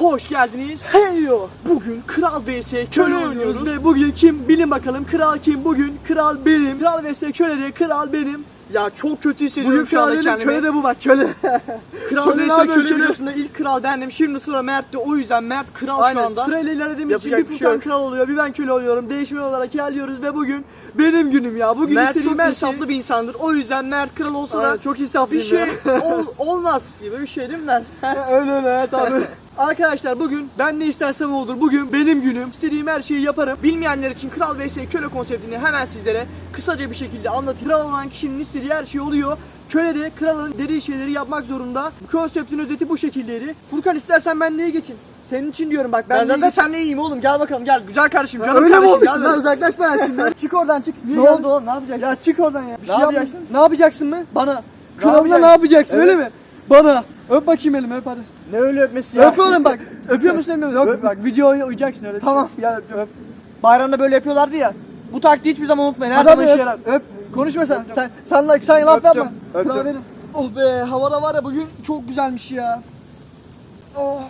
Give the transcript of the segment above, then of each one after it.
hoş geldiniz. Heyo. Bugün Kral vs Köle oynuyoruz ve bugün kim bilin bakalım kral kim bugün kral benim. Kral vs Köle de kral benim. Ya çok kötü hissediyorum Bugün şu anda kendimi. köle de bu bak köle. Kral Köle ne vs yapıyor, Köle köle? videosunda ilk kral bendim. Şimdi sıra Mert'te o yüzden Mert kral şu Aynen. anda. Sırayla ilerlediğimiz için bir şey Furkan yok. kral oluyor, bir ben köle oluyorum. Değişme olarak ilerliyoruz ve bugün benim günüm ya. Bugün Mert çok her insaflı şey... bir insandır. O yüzden Mert kral olsa da çok insaflıyım bir şey ol, olmaz gibi bir şey değil mi Mert? öyle öyle tabii. Arkadaşlar bugün ben ne istersem olur. Bugün benim günüm. İstediğim her şeyi yaparım. Bilmeyenler için Kral vs Köle konseptini hemen sizlere kısaca bir şekilde anlatayım. Kral olan kişinin istediği her şey oluyor. Köle de kralın dediği şeyleri yapmak zorunda. Bu konseptin özeti bu şekildeydi. Furkan istersen ben neye geçin? Senin için diyorum bak ben, Ben zaten senle iyiyim oğlum. Gel bakalım gel. Güzel kardeşim. Canım Öyle mi kardeşim. oldu gel şimdi? Lan uzaklaş bana şimdi. çık oradan çık. Niye Ne oldu oğlum? Ne yapacaksın? Ya çık oradan ya. Bir ne şey yapacaksın? Ne yapacaksın mı? Bana. Kralına ne yapacaksın öyle mi? Bana. Öp bakayım elimi öp hadi. Ne öyle öpmesi ya? Öp oğlum bak. Öpüyor musun demiyor musun? Yok bak videoya uyacaksın öyle. bir Tamam. Şey. Gel öp. öp. Bayramda böyle yapıyorlardı ya. Bu taktiği hiçbir zaman unutmayın. Her Hadi zaman işe öp. yarar. Öp. Konuşma sen. Sen sen, sen, sen laf Öptüm, yapma. öptüm. Kral benim. Oh be havada var ya bugün çok güzelmiş ya. Oh.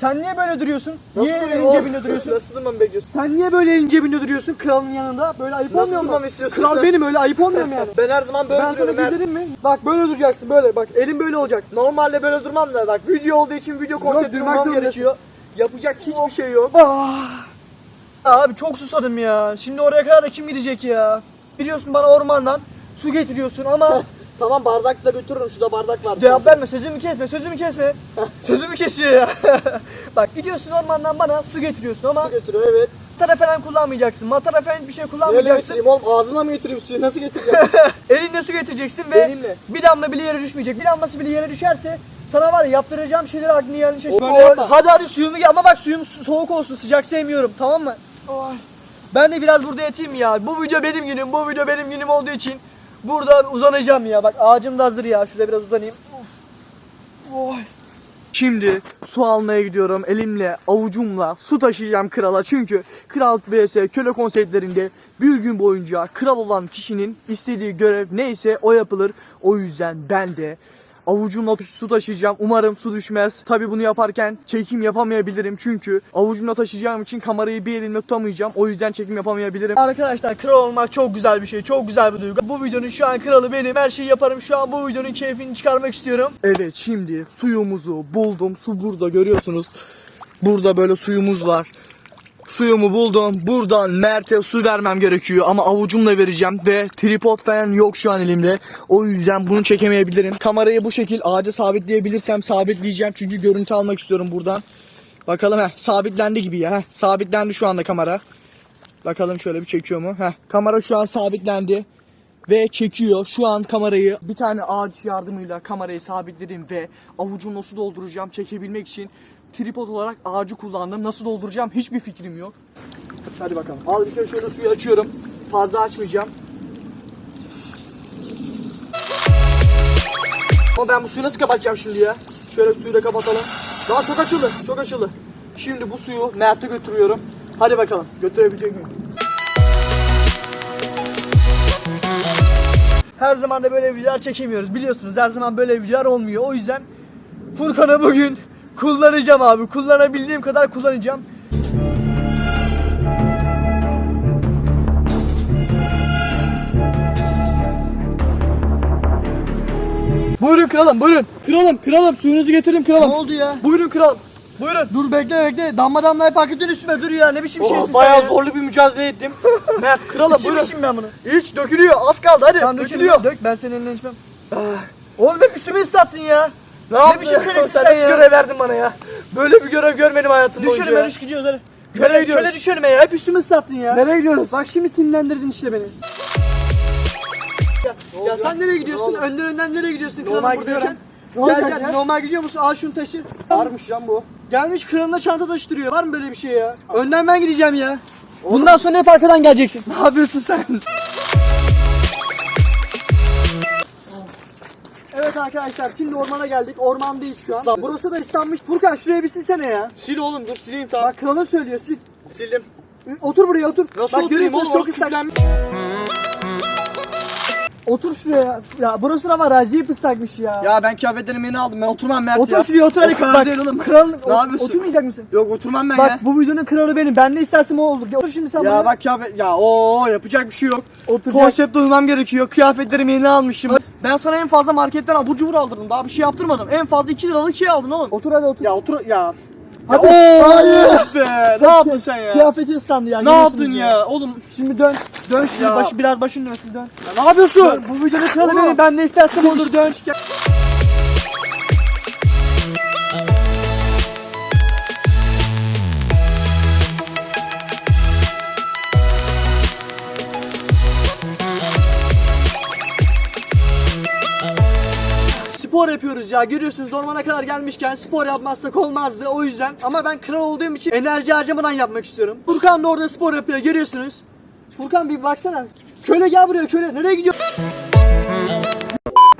Sen niye böyle duruyorsun? niye elin cebinde duruyorsun? Nasıl durmamı bekliyorsun? Sen niye böyle elin cebinde duruyorsun kralın yanında? Böyle ayıp Nasıl olmuyor mu? durmamı istiyorsun? Kral benim öyle ayıp olmuyor mu yani? Ben her zaman böyle ben sana duruyorum. Mert. bildirim mi? Bak böyle duracaksın böyle bak elin böyle olacak. Normalde böyle durmam da bak video olduğu için video konsepti durmak durmam zorundasın. gerekiyor. Yapacak hiçbir şey yok. Ah. Abi çok susadım ya. Şimdi oraya kadar da kim gidecek ya? Biliyorsun bana ormandan su getiriyorsun ama Tamam bardakla götürürüm. Şurada bardak var. cevap verme sözümü kesme sözümü kesme. sözümü kesiyor ya. Bak gidiyorsun ormandan bana su getiriyorsun ama Su götürüyor evet. matara falan kullanmayacaksın. Matara falan hiçbir şey Neyle kullanmayacaksın. getireyim oğlum? Ağzına mı getireyim suyu? Nasıl getireceğim? Elinle su getireceksin ve Elimle. bir damla bile yere düşmeyecek. Bir damlası bile yere düşerse sana var ya yaptıracağım şeyleri aklını yerine şaşır. Böyle yapma. Hadi hadi suyumu ama bak suyum so- soğuk olsun sıcak sevmiyorum tamam mı? Ben de biraz burada yatayım ya. Bu video benim günüm. Bu video benim günüm olduğu için burada uzanacağım ya. Bak ağacım da hazır ya. Şurada biraz uzanayım. Oy. Şimdi su almaya gidiyorum. Elimle, avucumla su taşıyacağım krala. Çünkü kral vs köle konseptlerinde bir gün boyunca kral olan kişinin istediği görev neyse o yapılır. O yüzden ben de avucumla su taşıyacağım. Umarım su düşmez. Tabi bunu yaparken çekim yapamayabilirim. Çünkü avucumla taşıyacağım için kamerayı bir elimle tutamayacağım. O yüzden çekim yapamayabilirim. Arkadaşlar kral olmak çok güzel bir şey. Çok güzel bir duygu. Bu videonun şu an kralı benim. Her şeyi yaparım. Şu an bu videonun keyfini çıkarmak istiyorum. Evet şimdi suyumuzu buldum. Su burada görüyorsunuz. Burada böyle suyumuz var. Suyumu buldum. Buradan Mert'e su vermem gerekiyor ama avucumla vereceğim ve tripod falan yok şu an elimde. O yüzden bunu çekemeyebilirim. Kamerayı bu şekil ağaca sabitleyebilirsem sabitleyeceğim çünkü görüntü almak istiyorum buradan. Bakalım heh sabitlendi gibi ya. Heh, sabitlendi şu anda kamera. Bakalım şöyle bir çekiyor mu? Heh, kamera şu an sabitlendi ve çekiyor. Şu an kamerayı bir tane ağaç yardımıyla kamerayı sabitledim ve avucumla su dolduracağım çekebilmek için tripod olarak ağacı kullandım. Nasıl dolduracağım hiçbir fikrim yok. Hadi bakalım. Al bir şöyle, suyu açıyorum. Fazla açmayacağım. Ama ben bu suyu nasıl kapatacağım şimdi ya? Şöyle suyu da kapatalım. Daha çok açıldı. Çok açıldı. Şimdi bu suyu Mert'e götürüyorum. Hadi bakalım. Götürebilecek miyim? Her zaman da böyle videolar çekemiyoruz. Biliyorsunuz her zaman böyle videolar olmuyor. O yüzden Furkan'ı bugün kullanacağım abi. Kullanabildiğim kadar kullanacağım. Buyurun kralım buyurun. Kralım, kralım suyunuzu getirdim kralım. Ne oldu ya? Buyurun kralım. Buyurun. Dur bekle bekle. Damla damla hep hakitin üstüme dur ya. Ne biçim şeysin Oh, sen bayağı ya? zorlu bir mücadele ettim. Mert kralım buyurun. İçmişim ben bunu. Hiç dökülüyor. Az kaldı hadi. Tamam dökülüyor. Dök ben senin eline içmem. Oğlum hep üstüme ıslattın ya. Ne, Ne biçim kölesin sen sen ya? görev verdin bana ya. Böyle bir görev görmedim hayatım Düşerim boyunca. ben ya. iş gidiyoruz hadi. Nereye Köle, gidiyoruz? köle düşerim ya. Hep üstüme ıslattın ya. Nereye gidiyoruz? Bak şimdi sinirlendirdin işte beni. Ya, Ya sen nereye gidiyorsun? Ne? Önden önden nereye gidiyorsun? Normal gidiyorum. Gel gel. ya? Normal gidiyor musun? Al şunu taşı. Varmış lan bu. Gelmiş kralına çanta taşıtırıyor. Var mı böyle bir şey ya? Önden ben gideceğim ya. Bundan sonra hep arkadan geleceksin. Ne yapıyorsun sen? Evet arkadaşlar şimdi ormana geldik. Ormandayız şu an. İstanbul. Burası da ıslanmış. Furkan şuraya bir silsene ya. Sil oğlum dur sileyim tamam. Bak kralın söylüyor sil. Sildim. Otur buraya otur. Nasıl Bak oturayım oğlum? çok ıslak. Otur şuraya ya. Ya burası da var acayip ıslakmış ya. Ya ben kıyafetlerimi yeni aldım. Ben oturmam Mert otur ya. şuraya otur hadi O kadar değil oğlum. Kralın, Ne yapıyorsun? Oturmayacak mısın? Yok oturmam ben Bak ya. bu videonun kralı benim. Ben ne istersem o olur. Otur şimdi sen Ya bana. bak kıyafet ya o yapacak bir şey yok. Oturacak. Konsepte uymam gerekiyor. Kıyafetlerimi yeni almışım. Ben sana en fazla marketten abur cubur aldırdım. Daha bir şey yaptırmadım. En fazla 2 liralık şey aldın oğlum. Otur hadi otur. Ya otur ya. Hadi. Oo, Hayır. be. Ne yaptın sen ya? Kıyafeti ıslandı ya. Ne görüyorsunuz yaptın ya? Oğlum Şimdi dön. Dön şimdi Ya. başı biraz başın dönsün dön. ya ne yapıyorsun? Dön. Bu videonun kralı Oğlum. benim. Ben ne istersem olur dön. Spor yapıyoruz ya görüyorsunuz ormana kadar gelmişken spor yapmazsak olmazdı o yüzden ama ben kral olduğum için enerji harcamadan yapmak istiyorum. Furkan da orada spor yapıyor görüyorsunuz. Furkan bir baksana. Köle gel buraya köle nereye gidiyor?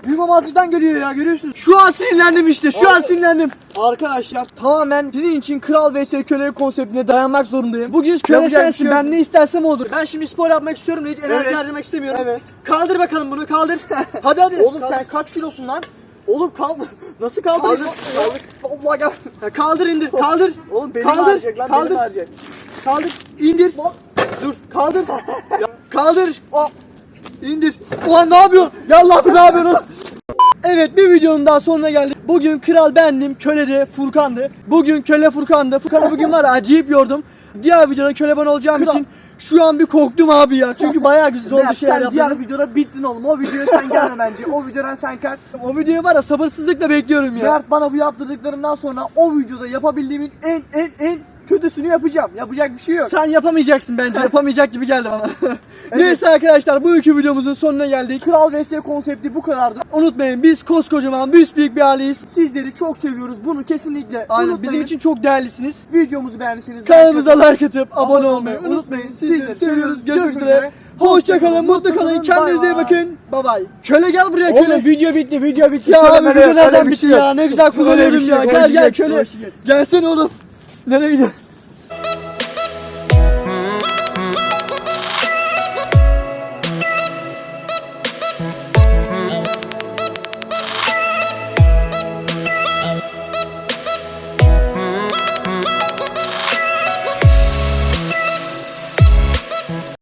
Büyümemezlikten geliyor ya görüyorsunuz. Şu an sinirlendim işte şu an sinirlendim. Arkadaşlar tamamen sizin için kral vs köle konseptine dayanmak zorundayım. Bugün köle Yapacak bir sensin şey yok. ben ne istersem olur. Ben şimdi spor yapmak istiyorum da hiç enerji Evet. harcamak istemiyorum. Evet. Kaldır bakalım bunu kaldır. hadi hadi. Oğlum Kaldır. sen kaç kilosun lan? Oğlum kaldır. Nasıl kaldır? Kaldır. Kaldır. Allah gel. Ya kaldır indir. Kaldır. Oğlum benim kaldır. ağrıyacak lan, kaldır. benim ağrıyacak. Kaldır. İndir. Dur. Kaldır. Ya, kaldır. O. İndir. Ulan ne yapıyorsun? Ya Allah ne yapıyorsun? oğlum? Evet bir videonun daha sonuna geldik. Bugün kral bendim, köle de Furkan'dı. Bugün köle Furkan'dı. Furkan'ı bugün var ya, acayip yordum. Diğer videoda köle ben olacağım Kral. için şu an bir korktum abi ya. Çünkü bayağı güzel zor bir şeyler sen diğer videoda bittin oğlum. O videoya sen gelme bence. O videodan sen kaç. O videoyu var ya sabırsızlıkla bekliyorum ya. Mert bana bu yaptırdıklarından sonra o videoda yapabildiğimin en en en kötüsünü yapacağım. Yapacak bir şey yok. Sen yapamayacaksın bence. Yapamayacak gibi geldi bana. Neyse arkadaşlar bu iki videomuzun sonuna geldik. Kral vs konsepti bu kadardı. Unutmayın biz koskocaman büyük bir aileyiz. Sizleri çok seviyoruz. Bunu kesinlikle Aynen unutmayın. bizim için çok değerlisiniz. videomuzu beğendiyseniz Kanalımıza like atıp abone olmayı unutmayın. Sizleri seviyoruz. Görüşmek üzere. Hoşçakalın, mutlu kalın. Kendinize iyi bakın. Bye bye. Köle gel buraya köle. Oğlum video bitti, video bitti. Ya abi video nereden bitti şey yok. ya? Ne güzel bir kullanıyorum şey ya. Gel gel köle. Gelsene oğlum. Nereye gidiyorsun?